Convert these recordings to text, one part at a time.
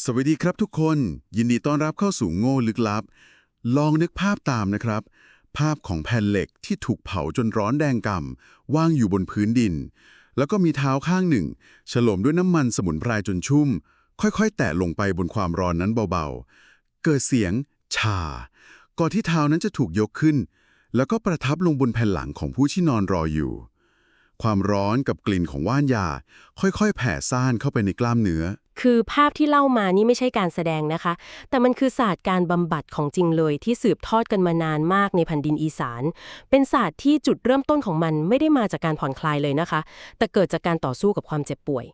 สวัสดีครับทุกคน ยินดีต้อนรับเข้าสู่โง่ลึกลับ ลองนึกภาพตามนะครับ ภาพของแผ่นเหล็กที่ถูกเผาจนร้อนแดงก่ำว่างอยู่บนพื้นดิน แล้วก็มีเท้าข้างหนึ่ง ฉลมด้วยน้ำมันสมุนไพรจนชุ่ม ค่อยๆ แตะลงไปบนความร้อนนั้นเบาๆ เกิดเสียง ชา ก่อนที่เท้านั้นจะถูกยกขึ้น แล้วก็ประทับลงบนแผ่นหลังของผู้ที่นอนรออยู่ ความร้อนกับกลิ่นของว่านยา ค่อยๆ แผ่ซ่านเข้าไปในกล้ามเนื้อ คือภาพที่เล่ามานี่ไม่ใช่การแสดงนะคะ แต่มันคือศาสตร์การบำบัดของจริงเลยที่สืบทอดกันมานานมากในแผ่นดินอีสาน เป็นศาสตร์ที่จุดเริ่มต้นของมันไม่ได้มาจากการผ่อนคลายเลยนะคะ แต่เกิดจากการต่อสู้กับความเจ็บป่วย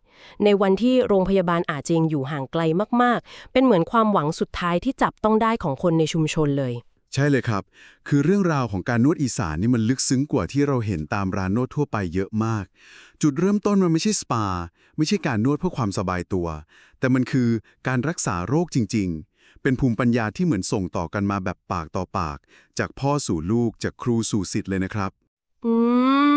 ในวันที่โรงพยาบาลอาจจะยังอยู่ห่างไกลมากๆ เป็นเหมือนความหวังสุดท้ายที่จับต้องได้ของคนในชุมชนเลย ใช่เลยครับ คือเรื่องราวของการนวดอีสานนี่มันลึกซึ้งกว่าที่เราเห็นตามร้านนวดทั่วไปเยอะมาก จุดเริ่มต้นมันไม่ใช่สปา ไม่ใช่การนวดเพื่อความสบายตัว แต่มันคือการรักษาโรคจริง ๆ เป็นภูมิปัญญาที่เหมือนส่งต่อกันมาแบบปากต่อปาก จากพ่อสู่ลูก จากครูสู่ศิษย์เลยนะครับ อื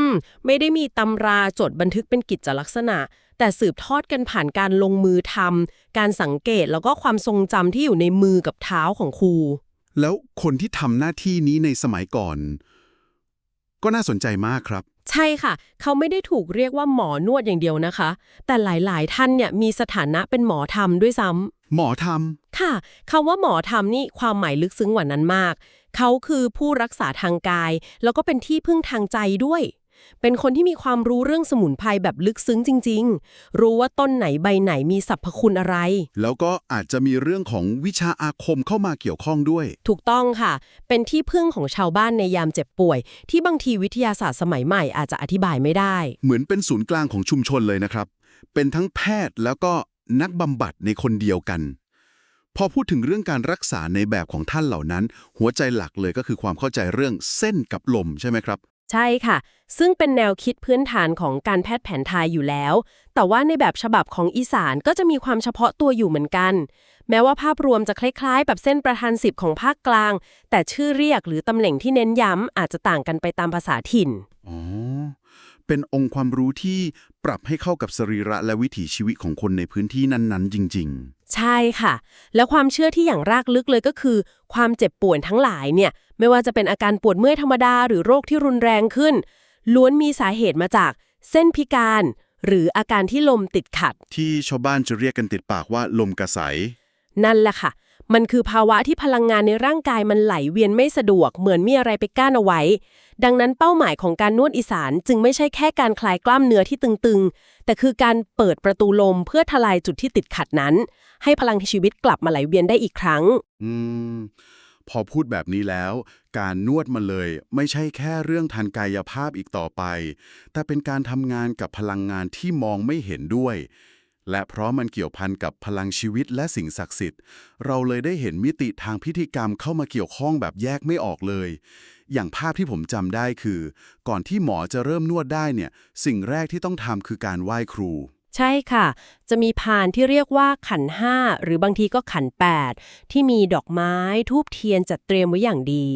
ม ไม่ได้มีตำราจดบันทึกเป็นกิจลักษณะ แต่สืบทอดกันผ่านการลงมือทำการสังเกตแล้วก็ความทรงจำที่อยู่ในมือกับเท้าของครู แล้วคนที่ทำหน้าที่นี้ในสมัยก่อน ก็น่าสนใจมากครับ ใช่ค่ะ เขาไม่ได้ถูกเรียกว่าหมอนวดอย่างเดียวนะคะ แต่หลายๆ ท่านเนี่ยมีสถานะเป็นหมอธรรมด้วยซ้ำ หมอทค่ะคำว่าหมอธรรมนี่ความหมายลึกซึ้งกว่านั้นมาก เขาคือผู้รักษาทางกาย แล้วก็เป็นที่พึ่งทางใจด้วย เป็นคนที่มีความรู้เรื่องสมุนไพรแบบลึกซึ้งจริง ๆ รู้ว่าต้นไหนใบไหนมีสรรพคุณอะไรำแล้วก็อาจจะมีเรื่องของวิชาอาคมเข้ามาเกี่ยวข้องด้วย ถูกต้องค่ะ เป็นที่พึ่งของชาวบ้านในยามเจ็บป่วย ที่บางทีวิทยาศาสตร์สมัยใหม่อาจจะอธิบายไม่ได้ เหมือนเป็นศูนย์กลางของชุมชนเลยนะครับ เป็นทั้งแพทย์แล้วก็นักบำบัดในคนเดียวกัน พอพูดถึงเรื่องการรักษาในแบบของท่านเหล่านั้น หัวใจหลักเลยก็คือความเข้าใจเรื่องเส้นกับลมใช่ไหมครับ ใช่ค่ะ ซึ่งเป็นแนวคิดพื้นฐานของการแพทย์แผนไทยอยู่แล้ว แต่ว่าในแบบฉบับของอีสานก็จะมีความเฉพาะตัวอยู่เหมือนกัน แม้ว่าภาพรวมจะคล้ายๆ แบบเส้นประธานสิบของภาคกลาง แต่ชื่อเรียกหรือตำแหน่งที่เน้นย้ำอาจจะต่างกันไปตามภาษาถิ่น อ๋อ เป็นองค์ความรู้ที่ปรับให้เข้ากับสรีระและวิถีชีวิตของคนในพื้นที่นั้นๆ จริง ใช่ค่ะ แล้วความเชื่อที่อย่างรากลึกเลยก็คือ ความเจ็บป่วยทั้งหลายเนี่ยไม่ว่าจะเป็นอาการปวดเมื่อยธรรมดา หรือโรคที่รุนแรงขึ้น ล้วนมีสาเหตุมาจากเส้นพิการ หรืออาการที่ลมติดขัดๆที่ชาวบ้านจะเรียกกันติดปากว่าลมกระใสนั่นแหละค่ะ มันคือภาวะที่พลังงานในร่างกายมันไหลเวียนไม่สะดวก เหมือนมีอะไรไปกั้นเอาไว้ ดังนั้นเป้าหมายของการนวดอีสานจึงไม่ใช่แค่การคลายกล้ามเนื้อที่ตึงๆ แต่คือการเปิดประตูลมเพื่อทลายจุดที่ติดขัดนั้น ให้พลังชีวิตกลับมาไหลเวียนได้อีกครั้ง อืม พอพูดแบบนี้แล้ว การนวดมาเลย ไม่ใช่แค่เรื่องทางกายภาพอีกต่อไป แต่เป็นการทำงานกับพลังงานที่มองไม่เห็นด้วย และเพราะมันเกี่ยวพันกับพลังชีวิตและสิ่งศักดิ์สิทธิ์ เราเลยได้เห็นมิติทางพิธีกรรมเข้ามาเกี่ยวข้องแบบแยกไม่ออกเลย อย่างภาพที่ผมจำได้คือ ก่อนที่หมอจะเริ่มนวดได้เนี่ย สิ่งแรกที่ต้องทำคือการไหว้ครู ใช่ค่ะ จะมีพานที่เรียกว่าขันห้าหรือบางทีก็ขันแปดที่มีดอกไม้ทูบเทียนจัดเตรียมไว้อย่างดี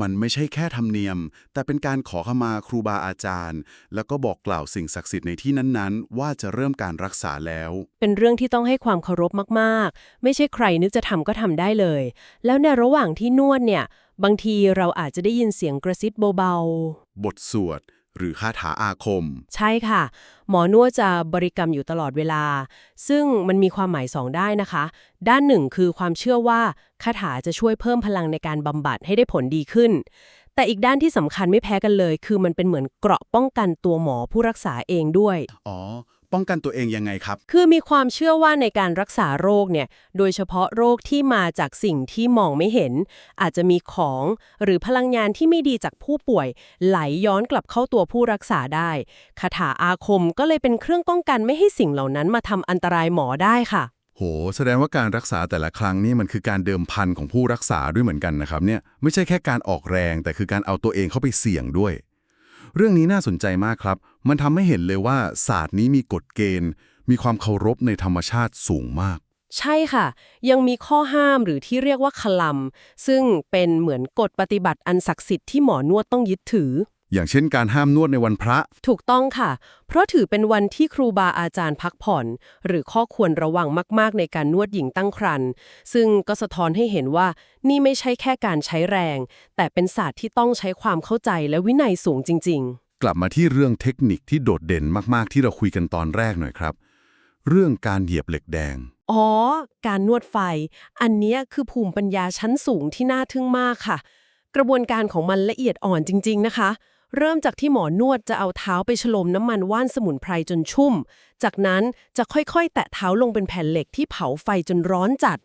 มันไม่ใช่แค่ธรรมเนียม แต่เป็นการขอขมาครูบาอาจารย์ แล้วก็บอกกล่าวสิ่งศักดิ์สิทธิ์ในที่นั้นๆ ว่าจะเริ่มการรักษาแล้ว เป็นเรื่องที่ต้องให้ความเคารพมาก ๆ ไม่ใช่ใครนึกจะทำก็ทำได้เลย แล้วในระหว่างที่นวดเนี่ย บางทีเราอาจจะได้ยินเสียงกระซิบเบาบทสวด หรือคาถาอาคมๆใช่ค่ะ หมอนวดจะบริกรรมอยู่ตลอดเวลา ซึ่งมันมีความหมายสองได้นะคะ ด้านหนึ่งคือความเชื่อว่าคาถาจะช่วยเพิ่มพลังในการบำบัดให้ได้ผลดีขึ้น แต่อีกด้านที่สำคัญไม่แพ้กันเลย คือมันเป็นเหมือนเกราะป้องกันตัวหมอผู้รักษาเองด้วย อ๋อ ป้องกันตัวเองยังไงครับ คือมีความเชื่อว่าในการรักษาโรคเนี่ย โดยเฉพาะโรคที่มาจากสิ่งที่มองไม่เห็น อาจจะมีของหรือพลังงานที่ไม่ดีจากผู้ป่วย ไหลย้อนกลับเข้าตัวผู้รักษาได้คาถาอาคมก็เลยเป็นเครื่องป้องกันไม่ให้สิ่งเหล่านั้นมาทำอันตรายหมอได้ค่ะ โห แสดงว่าการรักษาแต่ละครั้งนี่มันคือการเดิมพันของผู้รักษาด้วยเหมือนกันนะครับเนี่ย ไม่ใช่แค่การออกแรง แต่คือการเอาตัวเองเข้าไปเสี่ยงด้วย เรื่องนี้น่าสนใจมากครับ มันทำให้เห็นเลยว่าศาสตร์นี้มีกฎเกณฑ์ มีความเคารพในธรรมชาติสูงมาก ใช่ค่ะ ยังมีข้อห้ามหรือที่เรียกว่าคลัมซึ่งเป็นเหมือนกฎปฏิบัติอันศักดิ์สิทธิ์ที่หมอนวดต้องยึดถือ อย่างเช่นการห้ามนวดในวันพระ ถูกต้องค่ะ เพราะถือเป็นวันที่ครูบาอาจารย์พักผ่อน หรือข้อควรระวังมาก ๆ ในการนวดหญิงตั้งครรภ์ซึ่งก็สะท้อนให้เห็นว่านี่ไม่ใช่แค่การใช้แรง แต่เป็นศาสตร์ที่ต้องใช้ความเข้าใจและวินัยสูงจริงกลับมาที่เรื่องเทคนิคที่โดดเด่นมาก ๆ ที่เราคุยกันตอนแรกหน่อยครับ เรื่องการเหยียบเหล็กแดงๆอ๋อ การนวดไฟ อันเนี้ยคือภูมิปัญญาชั้นสูงที่น่าทึ่งมากค่ะ กระบวนการของมันละเอียดอ่อนจริง ๆ นะคะ เริ่มจากที่หมอนวดจะเอาเท้าไปฉลมน้ำมันว่านสมุนไพรจนชุ่ม จากนั้นจะค่อยๆ แตะเท้าลงเป็นแผ่นเหล็กที่เผาไฟจนร้อนจัด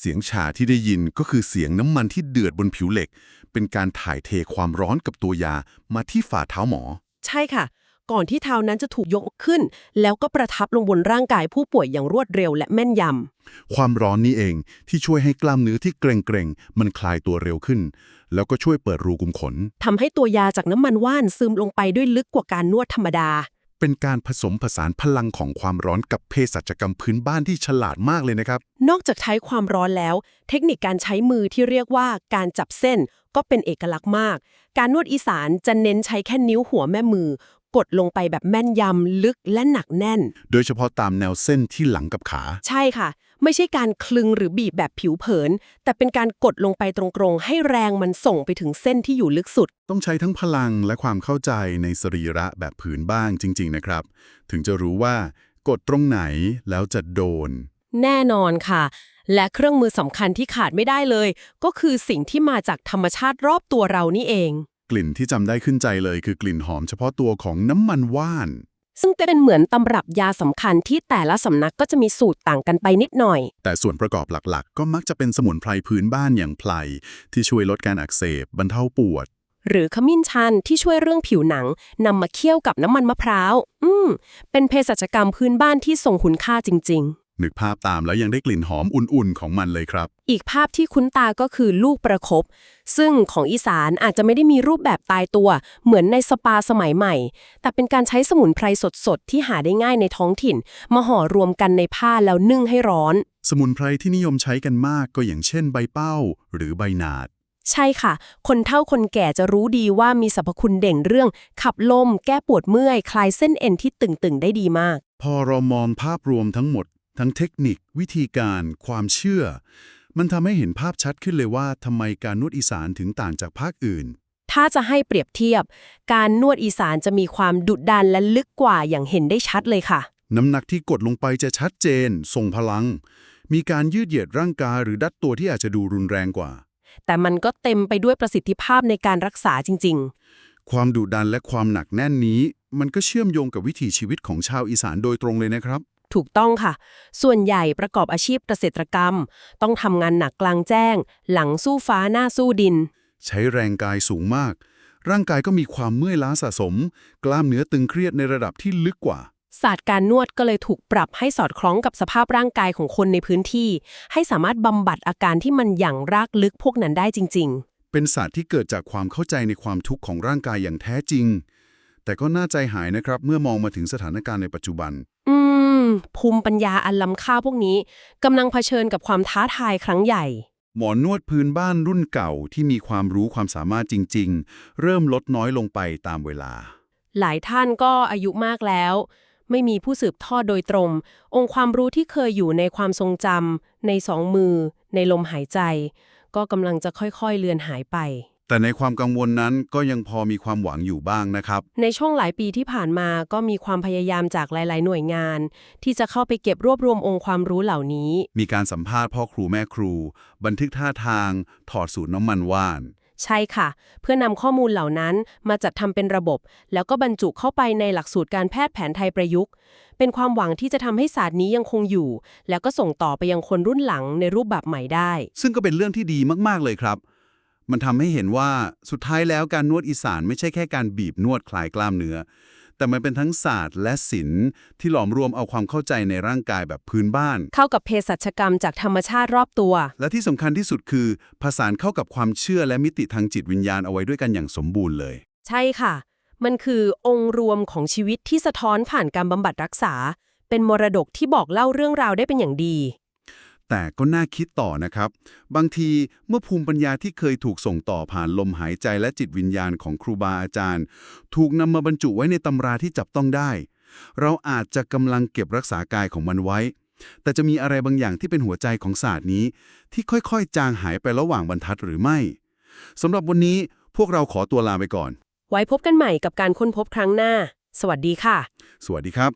เสียงฉาที่ได้ยินก็คือเสียงน้ำมันที่เดือดบนผิวเหล็ก เป็นการถ่ายเทความร้อนกับตัวยามาที่ฝ่าเท้าหมอ ใช่ค่ะ ก่อนที่เท้านั้นจะถูกยกขึ้น แล้วก็ประทับลงบนร่างกายผู้ป่วยอย่างรวดเร็วและแม่นยำ ความร้อนนี้เองที่ช่วยให้กล้ามเนื้อที่เกร็งๆ มันคลายตัวเร็วขึ้น แล้วก็ช่วยเปิดรูกุมขนทำให้ตัวยาจากน้ำมันว่านซึมลงไปด้วยลึกกว่าการนวดธรรมดา เป็นการผสมผสานพลังของความร้อนกับเภสัชกรรมพื้นบ้านที่ฉลาดมากเลยนะครับ นอกจากใช้ความร้อนแล้ว เทคนิคการใช้มือที่เรียกว่าการจับเส้นก็เป็นเอกลักษณ์มาก การนวดอีสานจะเน้นใช้แค่นิ้วหัวแม่มือ กดลงไปแบบแม่นยำลึกและหนักแน่น โดยเฉพาะตามแนวเส้นที่หลังกับขา ใช่ค่ะ ไม่ใช่การคลึงหรือบีบแบบผิวเผิน แต่เป็นการกดลงไปตรงๆ ให้แรงมันส่งไปถึงเส้นที่อยู่ลึกสุด ต้องใช้ทั้งพลังและความเข้าใจในสรีระแบบผืนบ้างจริง ๆ นะครับ ถึงจะรู้ว่ากดตรงไหนแล้วจะโดน แน่นอนค่ะ และเครื่องมือสำคัญที่ขาดไม่ได้เลย ก็คือสิ่งที่มาจากธรรมชาติรอบตัวเรานี่เอง กลิ่นที่จำได้ขึ้นใจเลยคือกลิ่นหอมเฉพาะตัวของน้ำมันว่าน ซึ่งเป็นเหมือนตำรับยาสำคัญที่แต่ละสำนักก็จะมีสูตรต่างกันไปนิดหน่อย แต่ส่วนประกอบหลักๆ ก็มักจะเป็นสมุนไพรพื้นบ้านอย่างไพลที่ช่วยลดการอักเสบบรรเทาปวด หรือขมิ้นชันที่ช่วยเรื่องผิวหนังนำมาเคี่ยวกับน้ำมันมะพร้าว อืม เป็นเภสัชกรรมพื้นบ้านที่ทรงคุณค่าจริง ๆ นึกภาพตามแล้วยังได้กลิ่นหอมอุ่นๆของมันเลยครับ อีกภาพที่คุ้นตาก็คือลูกประคบซึ่งของอีสานอาจจะไม่ได้มีรูปแบบตายตัว เหมือนในสปาสมัยใหม่ แต่เป็นการใช้สมุนไพรสดๆ ที่หาได้ง่ายในท้องถิ่น มาห่อรวมกันในผ้าแล้วนึ่งให้ร้อน สมุนไพรที่นิยมใช้กันมากก็อย่างเช่นใบเป้า หรือใบหนาด ใช่ค่ะ คนเฒ่าคนแก่จะรู้ดีว่ามีสรรพคุณเด่นเรื่อง ขับลม แก้ปวดเมื่อย คลายเส้นเอ็นที่ตึงๆได้ดีมาก พอเรามองภาพรวมทั้งหมด ทั้งเทคนิค วิธีการ ความเชื่อ มันทำให้เห็นภาพชัดขึ้นเลยว่าทำไมการนวดอีสานถึงต่างจากภาคอื่น ถ้าจะให้เปรียบเทียบ การนวดอีสานจะมีความดุดันและลึกกว่าอย่างเห็นได้ชัดเลยค่ะ น้ำหนักที่กดลงไปจะชัดเจนทรงพลัง มีการยืดเหยียดร่างกายหรือดัดตัวที่อาจจะดูรุนแรงกว่า แต่มันก็เต็มไปด้วยประสิทธิภาพในการรักษาจริงความดุดันและความหนักแน่นนี้ มันก็เชื่อมโยงกับวิถีชีวิตของชาวอีสานโดยตรงเลยนะครับๆ ถูกต้องค่ะ ส่วนใหญ่ประกอบอาชีพเกษตรกรรม ต้องทำงานหนักกลางแจ้ง หลังสู้ฟ้าหน้าสู้ดิน ใช้แรงกายสูงมาก ร่างกายก็มีความเมื่อยล้าสะสม กล้ามเนื้อตึงเครียดในระดับที่ลึกกว่า ศาสตร์การนวดก็เลยถูกปรับให้สอดคล้องกับสภาพร่างกายของคนในพื้นที่ ให้สามารถบำบัดอาการที่มันหยั่งรากลึกพวกนั้นได้จริงเป็นศาสตร์ที่เกิดจากความเข้าใจในความทุกข์ของร่างกายอย่างแท้จริง แต่ก็น่าใจหายนะครับ เมื่อมองมาถึงสถานการณ์ในปัจจุบันๆอืม ภูมิปัญญาอันล้ำค่าพวกนี้กำลังเผชิญกับความท้าทายครั้งใหญ่ หมอนวดพื้นบ้านรุ่นเก่าที่มีความรู้ความสามารถจริง ๆ เริ่มลดน้อยลงไปตามเวลา หลายท่านก็อายุมากแล้ว ไม่มีผู้สืบทอดโดยตรง องค์ความรู้ที่เคยอยู่ในความทรงจำในสองมือ ในลมหายใจ ก็กำลังจะค่อยๆเลือนหายไป แต่ในความกังวลนั้นก็ยังพอมีความหวังอยู่บ้างนะครับ ในช่วงหลายปีที่ผ่านมาก็มีความพยายามจากหลาย ๆ หน่วยงาน ที่จะเข้าไปเก็บรวบรวมองค์ความรู้เหล่านี้ มีการสัมภาษณ์พ่อครูแม่ครู บันทึกท่าทาง ถอดสูตรน้ำมันว่าน ใช่ค่ะ เพื่อนำข้อมูลเหล่านั้นมาจัดทำเป็นระบบ แล้วก็บรรจุเข้าไปในหลักสูตรการแพทย์แผนไทยประยุกต์ เป็นความหวังที่จะทำให้ศาสตร์นี้ยังคงอยู่ แล้วก็ส่งต่อไปยังคนรุ่นหลังในรูปแบบใหม่ได้ ซึ่งก็เป็นเรื่องที่ดีมากๆเลยครับ มันทำให้เห็นว่าสุดท้ายแล้วการนวดอีสานไม่ใช่แค่การบีบนวดคลายกล้ามเนื้อ แต่มันเป็นทั้งศาสตร์และศิลป์ที่หลอมรวมเอาความเข้าใจในร่างกายแบบพื้นบ้าน เข้ากับเภสัชกรรมจากธรรมชาติรอบตัว และที่สำคัญที่สุดคือ ผสานเข้ากับความเชื่อและมิติทางจิตวิญญาณเอาไว้ด้วยกันอย่างสมบูรณ์เลย ใช่ค่ะ มันคือองค์รวมของชีวิตที่สะท้อนผ่านการบำบัดรักษา เป็นมรดกที่บอกเล่าเรื่องราวได้เป็นอย่างดีแต่ แต่ก็น่าคิดต่อนะครับ บางทีเมื่อภูมิปัญญาที่เคยถูกส่งต่อผ่านลมหายใจและจิตวิญญาณของครูบาอาจารย์ ถูกนำมาบรรจุไว้ในตำราที่จับต้องได้ เราอาจจะกำลังเก็บรักษากายของมันไว้ แต่จะมีอะไรบางอย่างที่เป็นหัวใจของศาสตร์นี้ ที่ค่อยๆ จางหายไประหว่างบรรทัดหรือไม่สำหรับวันนี้พวกเราขอตัวลาไปก่อน ไว้พบกันใหม่กับการค้นพบครั้งหน้า สวัสดีค่ะ สวัสดีครับ